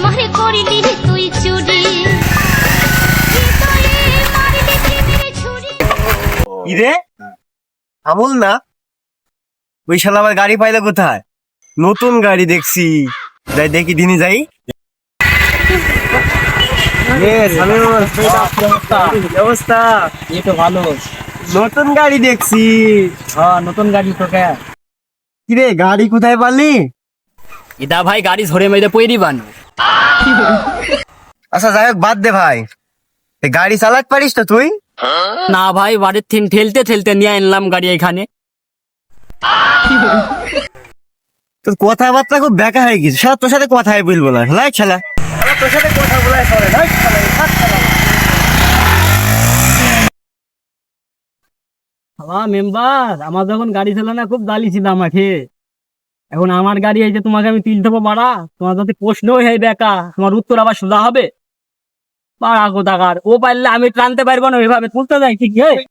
আমার করলি তুই চুরি। ইরে? আমল না? ওই শালা আমার গাড়ি পাইলে কোথায়? নতুন গাড়ি দেখছি। যাই দেখি যাই। অবস্থা? নতুন গাড়ি দেখছি। হ্যাঁ, গাড়ি কিরে গাড়ি কোথায় পালি? ইদা ভাই গাড়ি ধরে মেরে পইরি বানো আচ্ছা যাই হোক বাদ দে ভাই। গাড়ি চালাতে পারিস তো তুই? না ভাই বাড়ির থিন ঠেলতে ঠেলতে নিয়ে আনলাম গাড়ি এখানে। তোর কথাবার্তা খুব বেকা হয়ে গেছে। শালা তোর সাথে কথাই বলব না। লাই খেলা তোর সাথে কথা বলাই মেম্বার আমার যখন গাড়ি ছিল না খুব দালি ছিল আমাকে। এখন আমার গাড়ি এই যে তোমাকে আমি তিল দেবো বাড়া তোমার যদি প্রশ্নই হয় বেকা, তোমার উত্তর আবার সোজা হবে? বাড়া কোথাকার? ও পারলে আমি টানতে পারব না এভাবে তুলতে যাই, ঠিক আছে